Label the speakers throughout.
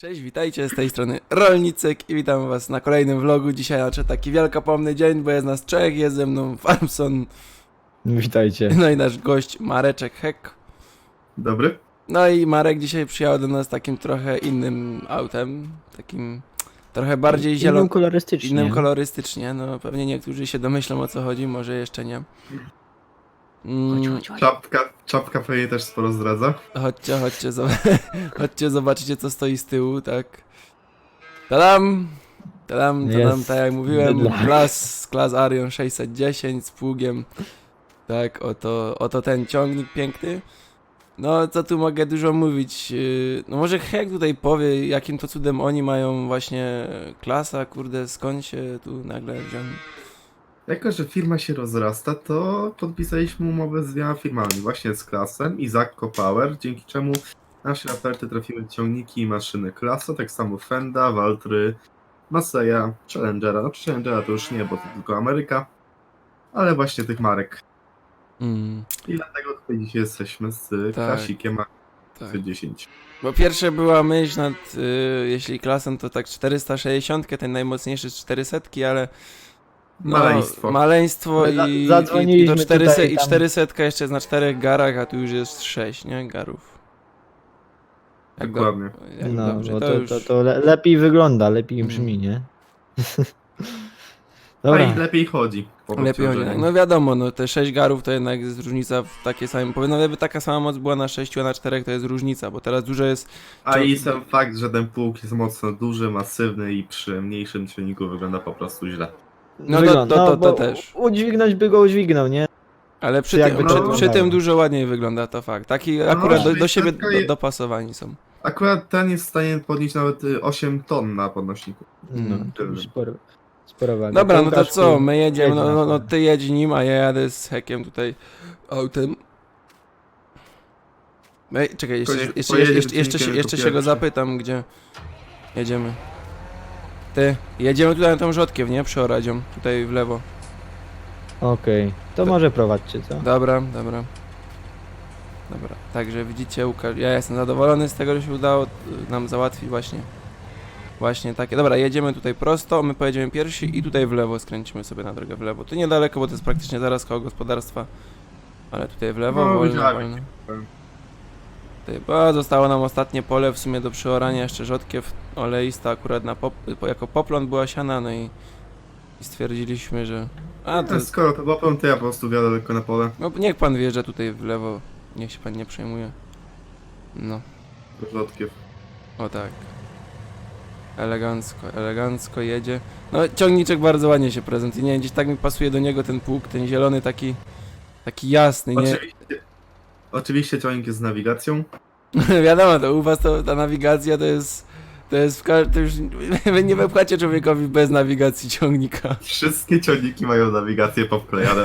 Speaker 1: Cześć, witajcie z tej strony Rolnicek i witam was na kolejnym vlogu. Dzisiaj znaczy taki wielkopomny dzień, bo jest nas trzech, jest ze mną Farmson,
Speaker 2: Witajcie.
Speaker 1: no i nasz gość Mareczek Hek.
Speaker 3: Dobry.
Speaker 1: No i Marek dzisiaj przyjechał do nas takim trochę innym autem, takim trochę bardziej
Speaker 2: Innym
Speaker 1: zielonym,
Speaker 2: kolorystycznie.
Speaker 1: innym kolorystycznie, no pewnie niektórzy się domyślą o co chodzi, może jeszcze nie. Mm,
Speaker 3: Czapka, czapka pewnie też sporo zdradza.
Speaker 1: Chodźcie, chodźcie, zob- chodźcie, zobaczycie co stoi z tyłu, tak. Tadam! Tadam, tadam,
Speaker 2: Jest.
Speaker 1: tak jak mówiłem, klas, klas Arion 610 z pługiem. Tak, oto, oto ten ciągnik piękny. No, co tu mogę dużo mówić? Yy, No może Hek tutaj powie, jakim to cudem oni mają właśnie klasa, kurde, skąd się tu nagle wziął.
Speaker 3: Jako, że firma się rozrasta, to podpisaliśmy umowę z dwiema firmami, właśnie z Klasem i Zakko Power, dzięki czemu nasze oferty trafiły ciągniki i maszyny Klasa, tak samo Fenda, Valtry, Maseya, Challengera. No Challengera to już nie, bo to tylko Ameryka, ale właśnie tych marek.
Speaker 1: Mm,
Speaker 3: I dlatego tutaj dzisiaj jesteśmy z
Speaker 1: Tak.
Speaker 3: Klasikiem
Speaker 1: tak.
Speaker 3: 10.
Speaker 1: Bo pierwsze była myśl nad, y, jeśli klasem to tak 460, ten najmocniejszy z 400, ale
Speaker 3: Maleństwo.
Speaker 1: maleństwo
Speaker 2: Za-
Speaker 1: i, i, i to 400,
Speaker 2: tutaj,
Speaker 1: i
Speaker 2: tam-
Speaker 1: 400 jeszcze jest na czterech garach, a tu już jest 6, nie? Garów. Jak do-
Speaker 3: Dokładnie.
Speaker 1: jak
Speaker 2: No,
Speaker 1: dobrze,
Speaker 2: bo
Speaker 1: to,
Speaker 2: to,
Speaker 1: już...
Speaker 2: to, to le lepiej wygląda, lepiej
Speaker 1: Mm.
Speaker 2: brzmi, nie?
Speaker 3: A
Speaker 2: Dobra.
Speaker 3: i lepiej chodzi.
Speaker 1: Lepiej chodzi. No wiadomo, no te 6 garów to jednak jest różnica w takie same. Powinno gdyby taka sama moc była na 6, a na 4 to jest różnica, bo teraz dużo jest.
Speaker 3: A i sam fakt, że ten pług jest mocno duży, masywny i przy mniejszym silniku wygląda po prostu źle.
Speaker 1: No to- to- to- to
Speaker 2: bo
Speaker 1: też.
Speaker 2: Udźwignąć by go udźwignął, nie?
Speaker 1: Ale przy,
Speaker 2: Jakby
Speaker 1: tym,
Speaker 3: to
Speaker 1: przy, przy
Speaker 2: wyglądało.
Speaker 1: tym dużo ładniej wygląda to fakt. Taki
Speaker 3: No,
Speaker 1: akurat do, do siebie
Speaker 3: taka
Speaker 1: do,
Speaker 3: je-
Speaker 1: dopasowani są.
Speaker 3: Akurat ten jest w stanie podnieść nawet y, 8 ton na podnośniku.
Speaker 2: No,
Speaker 1: Mm.
Speaker 2: to sporo, waga.
Speaker 1: Dobra, no to
Speaker 2: Łukaszku,
Speaker 1: co, my jedziemy, no, no, no ty jedź nim, a ja jadę z hekiem tutaj autem. Ej, czekaj, jeszcze, jeszcze,
Speaker 3: pojedzie
Speaker 1: jeszcze, jeszcze, się, jeszcze się go zapytam, gdzie jedziemy. Ty, jedziemy tutaj na tą rzodkiew, nie? Przy Oradzią, tutaj w lewo.
Speaker 2: Okej, to
Speaker 1: To-
Speaker 2: może prowadźcie, co?
Speaker 1: Dobra, dobra. Dobra, także widzicie, Łukasz, ja jestem zadowolony z tego, że się udało y, nam załatwić właśnie właśnie takie. Dobra, jedziemy tutaj prosto, my pojedziemy pierwsi i tutaj w lewo skręcimy sobie na drogę w lewo. Tu niedaleko, bo to jest praktycznie zaraz koło gospodarstwa. Ale tutaj w lewo,
Speaker 3: No,
Speaker 1: wolno,
Speaker 3: widziałem.
Speaker 1: wolno. Bo zostało nam ostatnie pole w sumie do przeorania, jeszcze rzodkiew oleista akurat na pop, po- jako poplon była siana, no i, i stwierdziliśmy, że... A, to,
Speaker 3: A skoro to łapą, to ja po prostu wjadę tylko na pole.
Speaker 1: no niech pan wjeżdża tutaj w lewo, niech się pan nie przejmuje. No,
Speaker 3: Rzodkiew.
Speaker 1: o tak. Elegancko, elegancko jedzie. No ciągniczek bardzo ładnie się prezentuje, nie gdzieś tak mi pasuje do niego ten pług, ten zielony taki, taki jasny, nie?
Speaker 3: Oczywiście, oczywiście ciągnik jest z nawigacją.
Speaker 1: Wiadomo, to u was to, ta nawigacja to jest, to jest, w to już, wy nie wepchacie człowiekowi bez nawigacji ciągnika.
Speaker 3: Wszystkie ciągniki mają nawigację powklejane.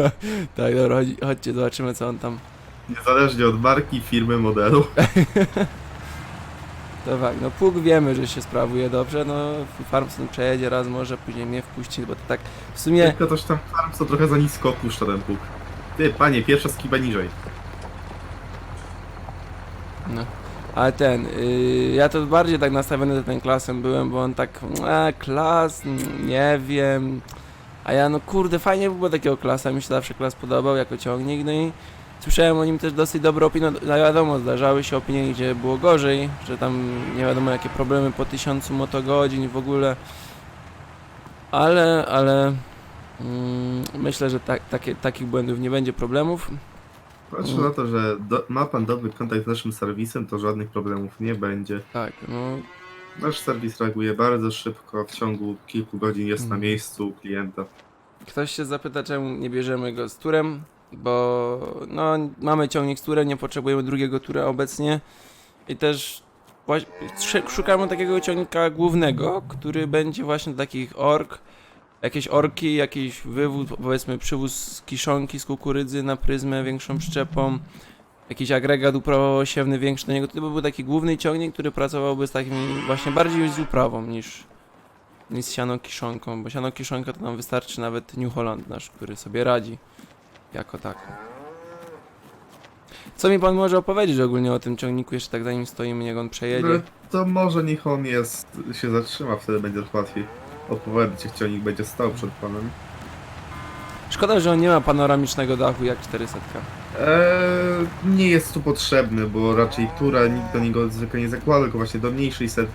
Speaker 1: tak, dobra, chodź, chodźcie, zobaczymy co on tam
Speaker 3: Niezależnie od marki, firmy, modelu.
Speaker 1: To tak, no pług wiemy, że się sprawuje dobrze, no Farmson przejedzie raz może, później mnie wpuści, bo to tak w sumie...
Speaker 3: Tylko też tam farm co trochę za nisko opuszcza ten pług. Ty, panie, pierwsza skiba niżej.
Speaker 1: No. Ale ten, yy, ja to bardziej tak nastawiony do ten klasem byłem, bo on tak, a klas, mm, nie wiem, a ja no kurde, fajnie by było takiego klasa, mi się zawsze klas podobał jako ciągnik, no i słyszałem o nim też dosyć dobre opinie, no wiadomo, zdarzały się opinie, gdzie było gorzej, że tam nie wiadomo jakie problemy po tysiącu motogodzin w ogóle, ale, ale mm, myślę, że tak, takie, takich błędów nie będzie problemów.
Speaker 3: Patrzę na to, że do, ma pan dobry kontakt z naszym serwisem, to żadnych problemów nie będzie.
Speaker 1: Tak, no
Speaker 3: Nasz serwis reaguje bardzo szybko, w ciągu kilku godzin jest na
Speaker 1: Mm.
Speaker 3: miejscu u klienta.
Speaker 1: Ktoś się zapyta, czemu nie bierzemy go z turem, bo no, mamy ciągnik z turem, nie potrzebujemy drugiego tura obecnie i też właś- szukamy takiego ciągnika głównego, który będzie właśnie do takich ork, jakieś orki, jakiś wywód, powiedzmy przywóz kiszonki z kukurydzy na pryzmę większą przyczepą, jakiś agregat uprawowo-siewny większy do niego, to by był taki główny ciągnik, który pracowałby z takim właśnie bardziej z uprawą niż niż z siano kiszonką, bo siano kiszonka to nam wystarczy nawet New Holland nasz, który sobie radzi jako tako. Co mi pan może opowiedzieć ogólnie o tym ciągniku, jeszcze tak zanim stoimy, niech on przejedzie?
Speaker 3: No, to może niech on jest, się zatrzyma, wtedy będzie łatwiej opowiadać, jak ciągnik będzie stał przed panem.
Speaker 1: Szkoda, że on nie ma panoramicznego dachu jak 400.
Speaker 3: Eee, nie jest tu potrzebny, bo raczej Tura nikt do niego zwykle nie zakłada, tylko właśnie do mniejszej set,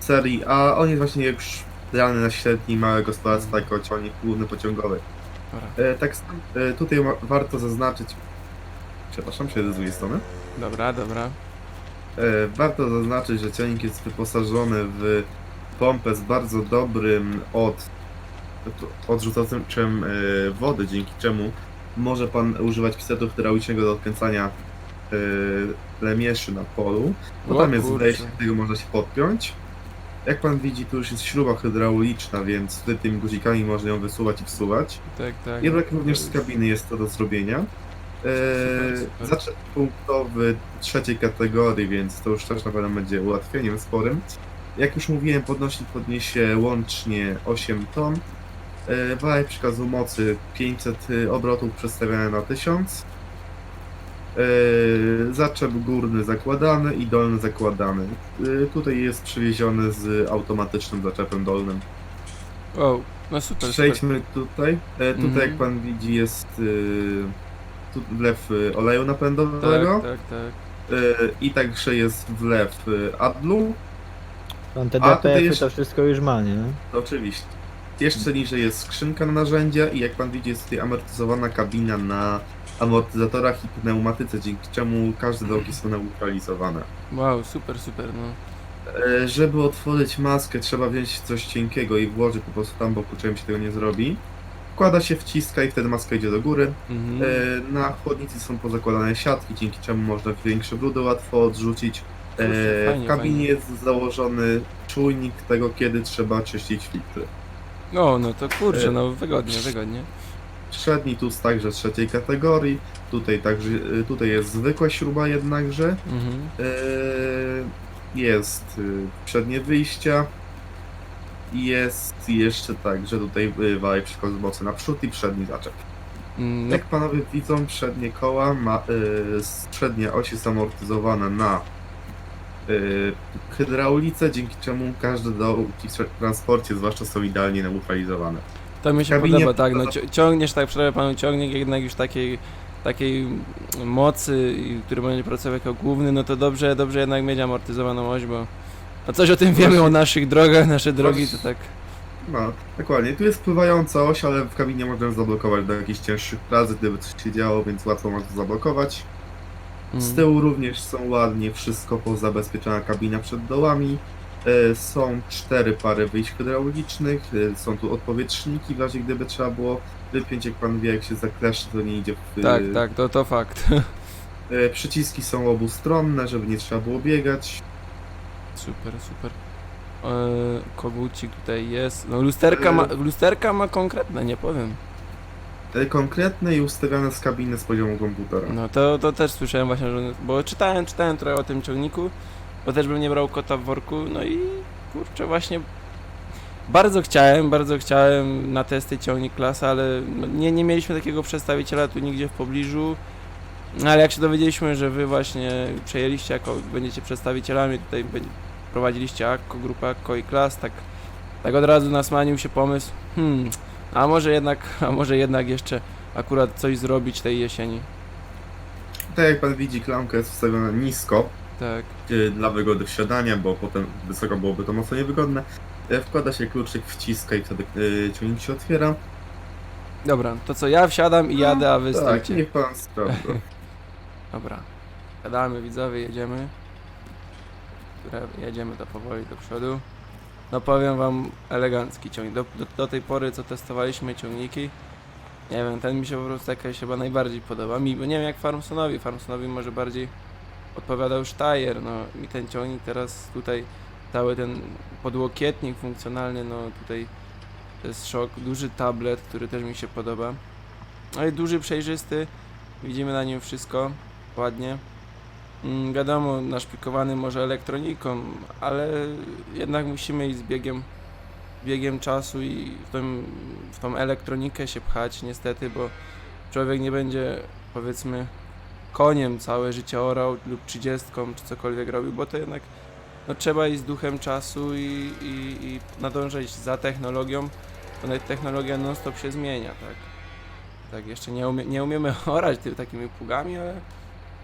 Speaker 3: serii, a on jest właśnie już realny na średni małe gospodarstwa jako ciągnik główny pociągowy.
Speaker 1: Dobra,
Speaker 3: E, tak e, tutaj ma, warto zaznaczyć, przepraszam, się z drugiej strony.
Speaker 1: dobra, dobra.
Speaker 3: E, warto zaznaczyć, że ciągnik jest wyposażony w pompę z bardzo dobrym od, odrzucaczem e, wody, dzięki czemu może pan używać pistoletu hydraulicznego do odkręcania e, lemieszy na polu. Bo tam jest wejście, którego można się podpiąć. Jak pan widzi, tu już jest śruba hydrauliczna, więc tutaj tymi guzikami można ją wysuwać i wsuwać.
Speaker 1: Tak, tak.
Speaker 3: Jak również z kabiny jest to do zrobienia. Eee, zaczep punktowy trzeciej kategorii, więc to już też na pewno będzie ułatwieniem sporym. Jak już mówiłem, podnośnik podniesie łącznie 8 ton. Eee, wałek przekazu mocy 500 obrotów przestawiane na 1000. Eee, zaczep górny zakładany i dolny zakładany. Tutaj jest przywieziony z automatycznym zaczepem dolnym.
Speaker 1: Wow, no super, super.
Speaker 3: Przejdźmy tutaj. E, tutaj
Speaker 1: Mhm.
Speaker 3: jak pan widzi jest wlew oleju
Speaker 1: Tak,
Speaker 3: napędowego
Speaker 1: tak, tak.
Speaker 3: y, i także jest wlew adlu.
Speaker 2: On te
Speaker 3: A, tutaj
Speaker 2: DPF-y
Speaker 3: jeszcze-
Speaker 2: to wszystko już ma, nie?
Speaker 3: Oczywiście. Jeszcze niżej jest skrzynka na narzędzia i jak pan widzi jest tutaj amortyzowana kabina na amortyzatorach i pneumatyce, dzięki czemu każde drogi są neutralizowane.
Speaker 1: Wow, super, super, no.
Speaker 3: E, Żeby otworzyć maskę, trzeba wziąć coś cienkiego i włożyć po prostu tam, bo kluczem się tego nie zrobi. Wkłada się, wciska i wtedy maska idzie do góry.
Speaker 1: Mhm.
Speaker 3: E, Na chłodnicy są pozakładane siatki, dzięki czemu można większe brudy łatwo odrzucić. E,
Speaker 1: Kurczę, fajnie,
Speaker 3: W kabinie
Speaker 1: fajnie.
Speaker 3: jest założony czujnik tego, kiedy trzeba czyścić filtry.
Speaker 1: No, no to kurczę,
Speaker 3: e,
Speaker 1: no wygodnie, wygodnie.
Speaker 3: Przedni tuz także trzeciej kategorii. Tutaj także e, tutaj jest zwykła śruba jednakże.
Speaker 1: Mhm.
Speaker 3: Jest przednie wyjścia. I Jest jeszcze także tutaj wałek przekazu mocy naprzód i przedni zaczep.
Speaker 1: Mm, No,
Speaker 3: Jak panowie widzą, przednie koła, ma, przednie osi są amortyzowane na hydraulice, dzięki czemu każde dołki w tra- transporcie, zwłaszcza są idealnie neutralizowane.
Speaker 1: to mi się
Speaker 3: kabinie-
Speaker 1: podoba, tak, no ciągniesz, tak, przerwę panu ciągnik jednak już takiej, takiej mocy, i- który będzie pracował jako główny, no to dobrze, dobrze jednak mieć amortyzowaną oś, bo no coś o tym wiemy
Speaker 3: Właśnie-
Speaker 1: o naszych drogach, nasze drogi to tak,
Speaker 3: No, dokładnie. Tu jest pływająca oś, ale w kabinie można zablokować do jakichś cięższych prac, gdyby coś się działo, więc łatwo można zablokować. Z
Speaker 1: mm,
Speaker 3: tyłu również są ładnie wszystko pozabezpieczona kabina przed dołami. E, Są cztery pary wyjść hydraulicznych, e, są tu odpowietrzniki w razie gdyby trzeba było wypiąć, jak pan wie, jak się zakleszy, to nie idzie w...
Speaker 1: tak, tak, to, to fakt.
Speaker 3: e, Przyciski są obustronne, żeby nie trzeba było biegać.
Speaker 1: Super, super. E, kogucik tutaj jest. No lusterka ma, lusterka ma konkretne, nie powiem.
Speaker 3: Konkretne i ustawiane z kabiny z poziomu komputera.
Speaker 1: No to, to też słyszałem właśnie, że, bo czytałem, czytałem trochę o tym ciągniku, bo też bym nie brał kota w worku, no i kurczę właśnie bardzo chciałem, bardzo chciałem na testy ciągnik klasa, ale no nie, nie mieliśmy takiego przedstawiciela tu nigdzie w pobliżu. No ale jak się dowiedzieliśmy, że wy właśnie przejęliście jako, będziecie przedstawicielami, tutaj prowadziliście Akko, grupę Akko i klas, tak, tak od razu nasmanił się pomysł, hmm, a może jednak, a może jednak jeszcze akurat coś zrobić tej jesieni.
Speaker 3: Tak jak pan widzi, klamka jest wstawiona nisko
Speaker 1: Tak.
Speaker 3: e, dla wygody wsiadania, bo potem wysoko byłoby to mocno niewygodne. E, Wkłada się kluczyk, wciska i wtedy e, ciągnik się otwiera.
Speaker 1: Dobra, to co ja wsiadam i jadę, a wy
Speaker 3: Tak,
Speaker 1: stójcie.
Speaker 3: niech pan sprawdza.
Speaker 1: Dobra. Siadamy widzowie, jedziemy. Jedziemy to powoli do przodu. No powiem wam elegancki ciągnik. Do, do, do tej pory co testowaliśmy ciągniki. Nie wiem, ten mi się po prostu jakoś chyba najbardziej podoba. Mi, nie wiem jak Farmsonowi. Farmsonowi może bardziej odpowiadał Steyr. No mi ten ciągnik teraz tutaj cały ten podłokietnik funkcjonalny, no tutaj to jest szok. Duży tablet, który też mi się podoba. No i duży, przejrzysty. Widzimy na nim wszystko ładnie. Mm, wiadomo, naszpikowany może elektroniką, ale jednak musimy iść z biegiem, biegiem czasu i w, tym, w tą elektronikę się pchać niestety, bo człowiek nie będzie powiedzmy koniem całe życie orał lub 30 czy cokolwiek robił, bo to jednak no, trzeba iść z duchem czasu i, i, i nadążać za technologią, bo technologia non stop się zmienia, tak. Tak, jeszcze nie, umie, nie umiemy orać tymi takimi pługami, ale,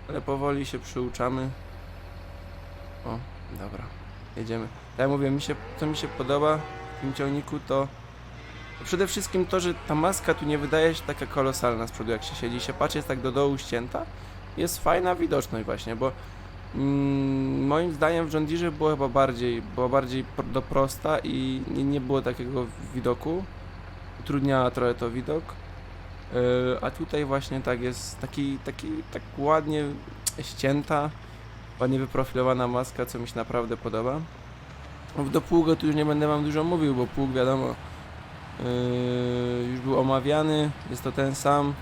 Speaker 1: ale powoli się przyuczamy. O, dobra, jedziemy. Tak jak mówię, mi się, co mi się podoba w tym ciągniku to przede wszystkim to, że ta maska tu nie wydaje się taka kolosalna z przodu, jak się siedzi, się patrzy, jest tak do dołu ścięta. Jest fajna widoczność właśnie, bo mm, moim zdaniem w John Deere było chyba bardziej, była bardziej pro- do prosta i nie, nie było takiego widoku. Utrudniała trochę to widok. Yy, a tutaj właśnie tak jest taki, taki tak ładnie ścięta, ładnie wyprofilowana maska, co mi się naprawdę podoba. Do pługu tu już nie będę wam dużo mówił, bo pług wiadomo Yy, już był omawiany, jest to ten sam.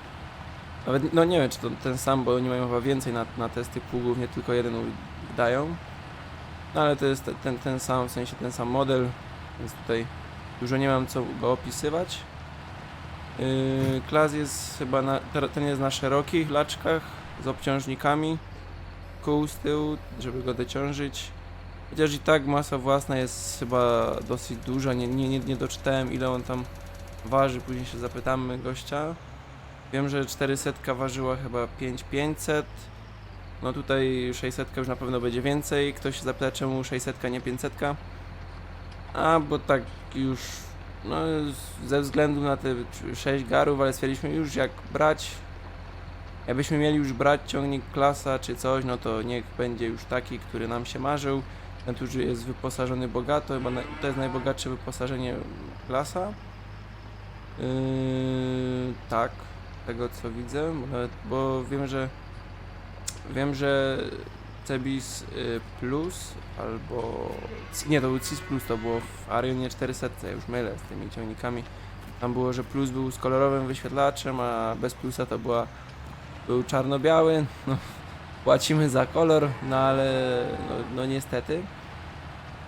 Speaker 1: Nawet, no nie wiem, czy to ten sam, bo oni mają chyba więcej na, na testy pługów, nie tylko jeden dają. No ale to jest te- ten, ten sam, w sensie ten sam model, więc tutaj dużo nie mam co go opisywać. Yy, klas jest chyba, na, ten jest na szerokich laczkach z obciążnikami. Kół z tyłu, żeby go dociążyć. Chociaż i tak masa własna jest chyba dosyć duża, nie, nie, nie, nie doczytałem ile on tam waży, później się zapytamy gościa. Wiem, że 400 ważyła chyba 5500, no tutaj 600 już na pewno będzie więcej, ktoś się zapyta czemu 600 nie 500. A, bo tak już, no ze względu na te 6 garów, ale stwierdziliśmy już jak brać, jakbyśmy mieli już brać ciągnik klasa czy coś, no to niech będzie już taki, który nam się marzył. Ten tu jest wyposażony bogato, chyba to jest najbogatsze wyposażenie klasa. Yy, tak, tego co widzę, bo, bo wiem, że wiem, że Cebis y, Plus albo nie, to był CIS Plus, to było w Arionie 400, ja już mylę z tymi ciągnikami. Tam było, że Plus był z kolorowym wyświetlaczem, a bez Plusa to była był czarno-biały. No, płacimy za kolor, no ale no, no niestety.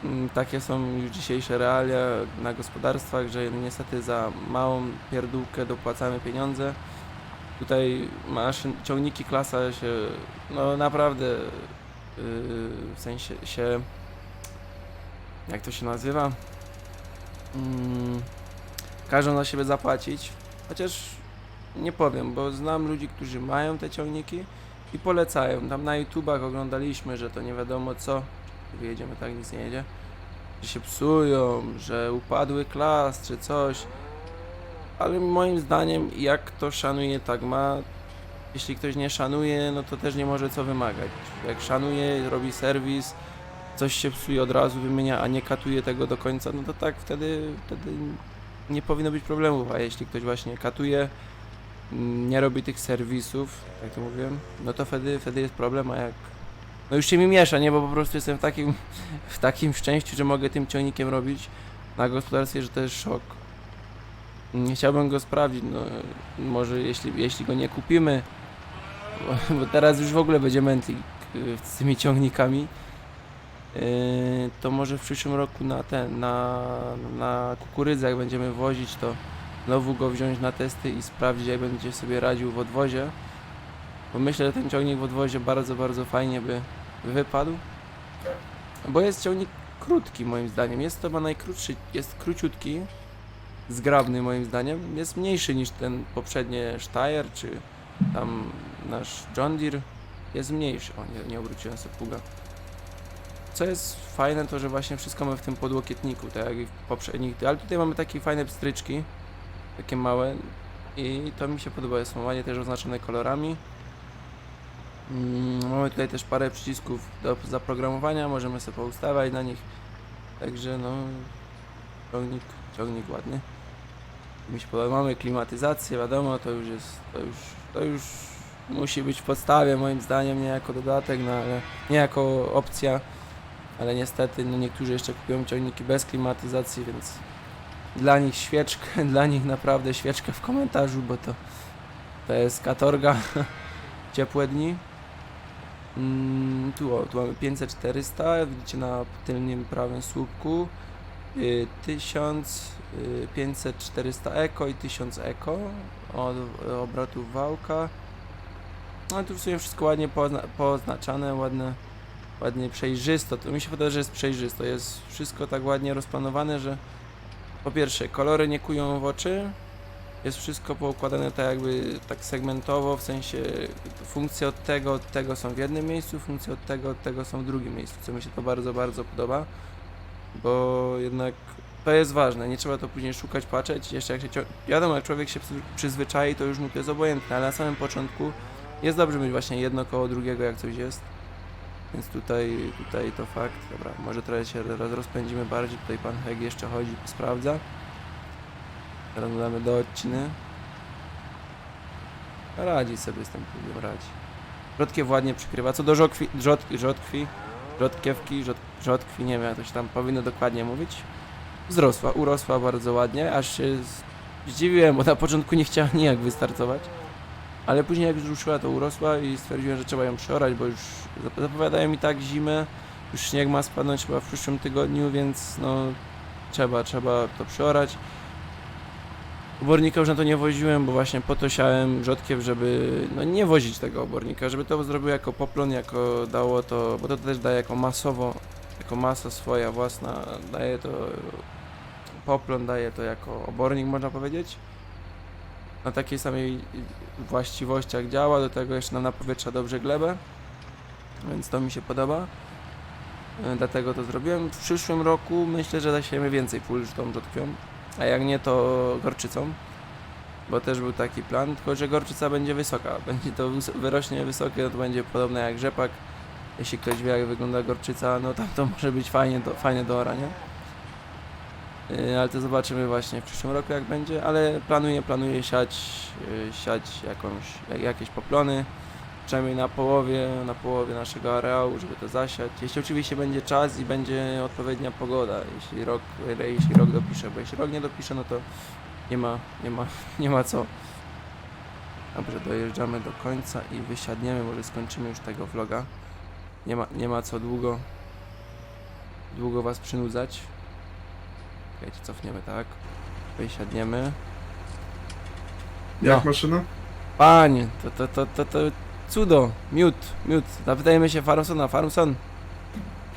Speaker 1: Mm, Takie są już dzisiejsze realia na gospodarstwach, że niestety za małą pierdółkę dopłacamy pieniądze. Tutaj maszyn, ciągniki klasa się no naprawdę w sensie się jak to się nazywa? Mm, każą na siebie zapłacić. Chociaż nie powiem, bo znam ludzi, którzy mają te ciągniki i polecają. Tam na YouTubach oglądaliśmy, że to nie wiadomo co. Wyjedziemy tak, nic nie jedzie. Że się psują, że upadły klas czy coś. Ale moim zdaniem, jak kto szanuje, tak ma. Jeśli ktoś nie szanuje, no to też nie może co wymagać. Jak szanuje, robi serwis, coś się psuje od razu, wymienia, a nie katuje tego do końca, no to tak wtedy, wtedy nie powinno być problemów. A jeśli ktoś właśnie katuje, mm, nie robi tych serwisów, jak to mówiłem, no to wtedy, wtedy jest problem, a jak... No już się mi miesza, nie, bo po prostu jestem w takim, w takim szczęściu, że mogę tym ciągnikiem robić na gospodarstwie, że to jest szok. Nie chciałbym go sprawdzić, no może jeśli, jeśli go nie kupimy, bo, bo teraz już w ogóle będzie mętlik y, z tymi ciągnikami, yy, to może w przyszłym roku na ten, na, na kukurydzę jak będziemy wozić, to znowu go wziąć na testy i sprawdzić jak będzie sobie radził w odwozie. Bo myślę, że ten ciągnik w odwozie bardzo, bardzo fajnie by wypadł. Bo jest ciągnik krótki moim zdaniem. Jest to chyba najkrótszy, jest króciutki, zgrabny moim zdaniem. Jest mniejszy niż ten poprzednie Steyr czy tam nasz John Deere. Jest mniejszy. O, nie, nie obróciłem sobie pługa. Co jest fajne, to że właśnie wszystko mamy w tym podłokietniku, tak jak i w poprzednich. Ale tutaj mamy takie fajne pstryczki, takie małe i to mi się podoba. Są ładnie też oznaczone kolorami. Mm, mamy tutaj też parę przycisków do zaprogramowania, możemy sobie poustawiać na nich. Także no, ciągnik, ciągnik ładny. Mi się podoba. Mamy klimatyzację, wiadomo, to już jest, to już, to już musi być w podstawie moim zdaniem, nie jako dodatek, no ale nie jako opcja. Ale niestety, no niektórzy jeszcze kupują ciągniki bez klimatyzacji, więc dla nich świeczkę, dla nich naprawdę świeczkę w komentarzu, bo to, to jest katorga. Ciepłe dni. Mm, tu, o, tu mamy 500-400, widzicie na tylnym prawym słupku. Y, 1000, y, 500, 400 eko i 1000 eko od obrotów wałka. No tu w sumie wszystko ładnie pozna poznaczane, ładne, ładnie przejrzysto. To mi się wydaje, że jest przejrzysto. Jest wszystko tak ładnie rozplanowane, że po pierwsze kolory nie kują w oczy. Jest wszystko poukładane tak jakby tak segmentowo, w sensie funkcje od tego, od tego są w jednym miejscu, funkcje od tego, od tego są w drugim miejscu, co mi się to bardzo, bardzo podoba, bo jednak to jest ważne, nie trzeba to później szukać, patrzeć, jeszcze jak się, wiadomo, jak człowiek się przy- przyzwyczai, to już mu to jest obojętne, ale na samym początku jest dobrze mieć właśnie jedno koło drugiego, jak coś jest, więc tutaj, tutaj to fakt, dobra, może trochę się roz- rozpędzimy bardziej, tutaj pan Heg jeszcze chodzi, sprawdza, teraz mu damy do odciny, radzi sobie z tym pługiem, radzi. Rzodkiew ładnie przykrywa, co do żokwi, rzod, rzodkwi, rzodkiewki, rzod, rzodkwi, nie wiem jak to się tam powinno dokładnie mówić, wzrosła, urosła bardzo ładnie, aż się zdziwiłem, bo na początku nie chciała nijak wystartować, ale później jak już ruszyła, to urosła i stwierdziłem, że trzeba ją przeorać, bo już zap- zapowiadają mi tak zimę, już śnieg ma spadnąć chyba w przyszłym tygodniu, więc no trzeba, trzeba to przeorać. Obornika już na to nie woziłem, bo właśnie po to siałem rzodkiew, żeby no nie wozić tego obornika, żeby to zrobił jako poplon, jako dało to, bo to też daje jako masowo, jako masa swoja własna, daje to poplon, daje to jako obornik można powiedzieć. Na takiej samej właściwościach działa, do tego jeszcze nam napowietrza dobrze glebę, więc to mi się podoba. E, Dlatego to zrobiłem. W przyszłym roku myślę, że zasiejemy więcej pól tą rzodkwią, a jak nie to gorczycą, bo też był taki plan, tylko że gorczyca będzie wysoka, będzie to wyrośnie wysokie, no to będzie podobne jak rzepak. Jeśli ktoś wie jak wygląda gorczyca, no tam to może być fajnie do, fajne do orania. Yy, ale to zobaczymy właśnie w przyszłym roku jak będzie, ale planuję, planuję siać, yy, siać jakąś, jak, jakieś poplony, przynajmniej na połowie, na połowie naszego areału, żeby to zasiać. Jeśli oczywiście będzie czas i będzie odpowiednia pogoda, jeśli rok, jeśli rok dopisze, bo jeśli rok nie dopisze, no to nie ma, nie ma, nie ma co. Dobrze, dojeżdżamy do końca i wysiadniemy, może skończymy już tego vloga. Nie ma, nie ma co długo, długo was przynudzać. Czekajcie, cofniemy, tak? Wysiadniemy.
Speaker 3: Jak
Speaker 1: No.
Speaker 3: maszyna?
Speaker 1: Panie, to, to, to, to, to cudo, miód, miód. Zapytajmy się Farmsona, Farmson,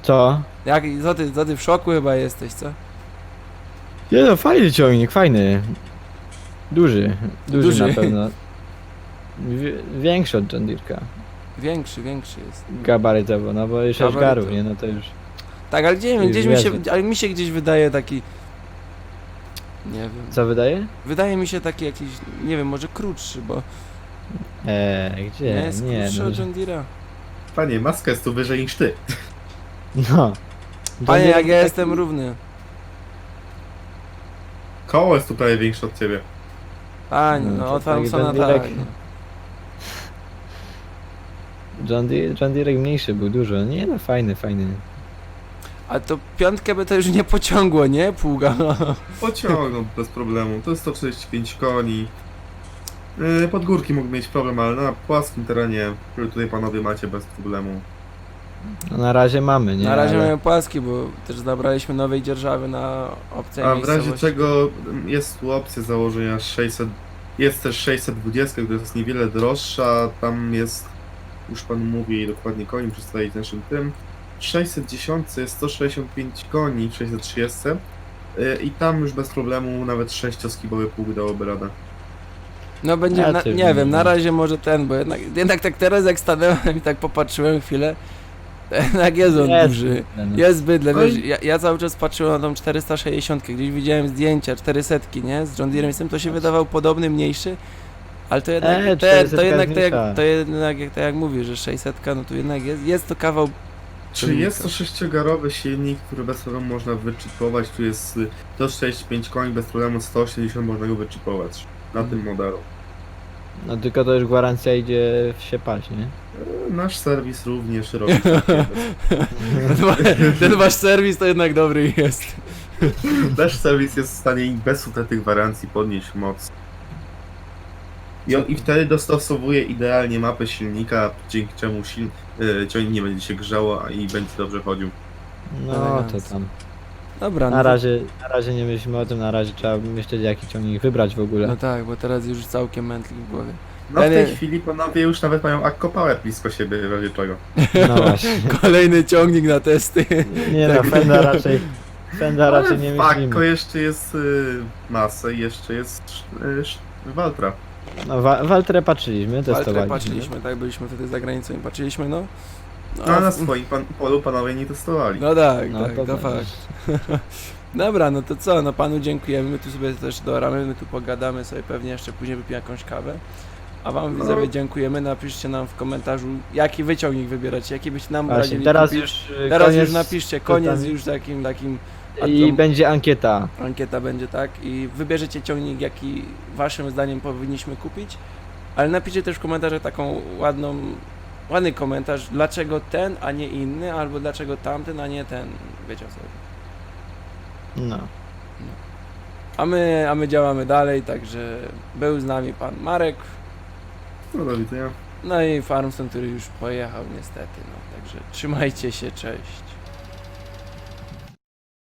Speaker 2: Co?
Speaker 1: jak, co ty, co ty w szoku chyba jesteś, co?
Speaker 2: Nie no, fajny ciągnik, fajny. Duży, duży,
Speaker 1: Duży.
Speaker 2: na pewno. Wie- Większy od John Deere'ka.
Speaker 1: Większy, większy jest.
Speaker 2: Gabarytowo, no bo 6
Speaker 1: Gabarytowo.
Speaker 2: garów, nie? No to już...
Speaker 1: Tak, ale gdzieś,
Speaker 2: Już
Speaker 1: gdzieś mi się, ale mi się gdzieś wydaje taki, nie wiem,
Speaker 2: Co wydaje?
Speaker 1: wydaje mi się taki jakiś, nie wiem, może krótszy, bo
Speaker 2: Eee,
Speaker 1: nie
Speaker 2: gdzie?
Speaker 1: jest
Speaker 2: Nie,
Speaker 1: krótszy
Speaker 2: no.
Speaker 1: od John Deere'a.
Speaker 3: Panie, maska jest tu wyżej niż ty.
Speaker 2: No. John
Speaker 1: Panie, jak ja
Speaker 2: taki-
Speaker 1: jestem równy.
Speaker 3: Koło jest tu prawie większe od ciebie.
Speaker 1: Panie,
Speaker 2: No,
Speaker 1: no,
Speaker 2: to
Speaker 1: od
Speaker 2: John Deere
Speaker 1: tak.
Speaker 2: John Deere, John Deere mniejszy był dużo. Nie no, fajny, fajny.
Speaker 1: A to piątkę by to już nie pociągło, nie? Pługa.
Speaker 3: Pociągną bez problemu. To jest 145 koni. Yy, Pod górki mógł mieć problem, ale na płaskim terenie, który tutaj panowie macie bez problemu.
Speaker 2: No na razie mamy, nie?
Speaker 1: Na razie
Speaker 2: Ale-
Speaker 1: mamy płaski, bo też zabraliśmy nowej dzierżawy na obcej
Speaker 3: A w razie
Speaker 1: miejscowości.
Speaker 3: czego jest tu opcja założenia 600. Jest też 620, która jest niewiele droższa. Tam jest, już pan mówi dokładnie koni, przedstawić naszym tym. 610 jest 165 koni, 630. Yy, I tam już bez problemu nawet 6-skibowy pług dałoby radę.
Speaker 1: No będzie,
Speaker 2: Ja
Speaker 1: na, nie wiem, na razie może ten, bo jednak, jednak tak teraz jak stanąłem i tak popatrzyłem chwilę, to jednak jest on
Speaker 2: Jest
Speaker 1: duży.
Speaker 2: no.
Speaker 1: Jest bydle, wiesz, ja, ja cały czas patrzyłem na tą 460, gdzieś widziałem zdjęcia 400, nie, z John Deere'em, z tym to się wydawał podobny, mniejszy, ale to jednak,
Speaker 2: E,
Speaker 1: to, to
Speaker 2: 400
Speaker 1: jednak, to jak,
Speaker 2: mniejsza.
Speaker 1: to jednak, jak, tak jak mówisz, że 600, no to jednak jest, jest to kawał,
Speaker 3: Czy jest to sześciogarowy silnik, który bez problemu można wyczypować? Tu jest y, 165 koni, bez problemu 180 można go wyczypować na tym modelu.
Speaker 2: No tylko to już gwarancja idzie w się paść, nie?
Speaker 3: E, Nasz serwis również robi
Speaker 1: ten, ten wasz serwis to jednak dobry jest.
Speaker 3: Nasz serwis jest w stanie i bez utraty gwarancji podnieść moc. I, on, I wtedy dostosowuje idealnie mapę silnika, dzięki czemu sil, y, ciągnik nie będzie się grzało a i będzie dobrze chodził.
Speaker 2: No to
Speaker 1: Elegancko.
Speaker 2: tam.
Speaker 1: Dobra,
Speaker 2: Na
Speaker 1: no, to-
Speaker 2: razie, na razie nie myślimy o tym, na razie trzeba myśleć jaki ciągnik wybrać w ogóle.
Speaker 1: no tak, bo teraz już całkiem mętlik w głowie.
Speaker 3: No w tej chwili panowie już nawet mają Akko Power blisko siebie, w razie czego.
Speaker 2: No właśnie.
Speaker 1: Kolejny ciągnik na testy.
Speaker 2: Nie no, Fenda raczej... Fenda raczej nie myślimy.
Speaker 3: jeszcze jest y, masę i jeszcze jest y, sz- Waltra.
Speaker 2: No, wa Waltrę patrzyliśmy,
Speaker 1: Waltrę
Speaker 2: testowaliśmy.
Speaker 1: patrzyliśmy, tak, byliśmy wtedy za granicą i patrzyliśmy, no.
Speaker 3: No, a na swoim pan, polu panowie nie testowali.
Speaker 1: No tak,
Speaker 2: No,
Speaker 1: tak,
Speaker 2: to
Speaker 1: to
Speaker 2: tak.
Speaker 1: fakt. Dobra, no to co, no panu dziękujemy, my tu sobie też doramy, my tu pogadamy sobie pewnie jeszcze później wypijemy jakąś kawę. A wam
Speaker 3: No.
Speaker 1: widzowie dziękujemy, napiszcie nam w komentarzu, jaki wyciągnik wybieracie, jaki byście nam
Speaker 2: Właśnie,
Speaker 1: radzili
Speaker 2: teraz
Speaker 1: kupić.
Speaker 2: już y,
Speaker 1: Teraz
Speaker 2: koniec
Speaker 1: już napiszcie, koniec
Speaker 2: pytań.
Speaker 1: już takim, takim,
Speaker 2: I
Speaker 1: to-
Speaker 2: będzie ankieta.
Speaker 1: ankieta będzie tak i wybierzecie ciągnik, jaki waszym zdaniem powinniśmy kupić, ale napiszcie też w komentarzu taką ładną, ładny komentarz, dlaczego ten, a nie inny, albo dlaczego tamten, a nie ten, wiecie o co chodzi.
Speaker 2: No.
Speaker 1: A my, a my działamy dalej, także był z nami pan Marek,
Speaker 3: No do widzenia.
Speaker 1: no i Farmson, który już pojechał niestety, no także trzymajcie się, cześć.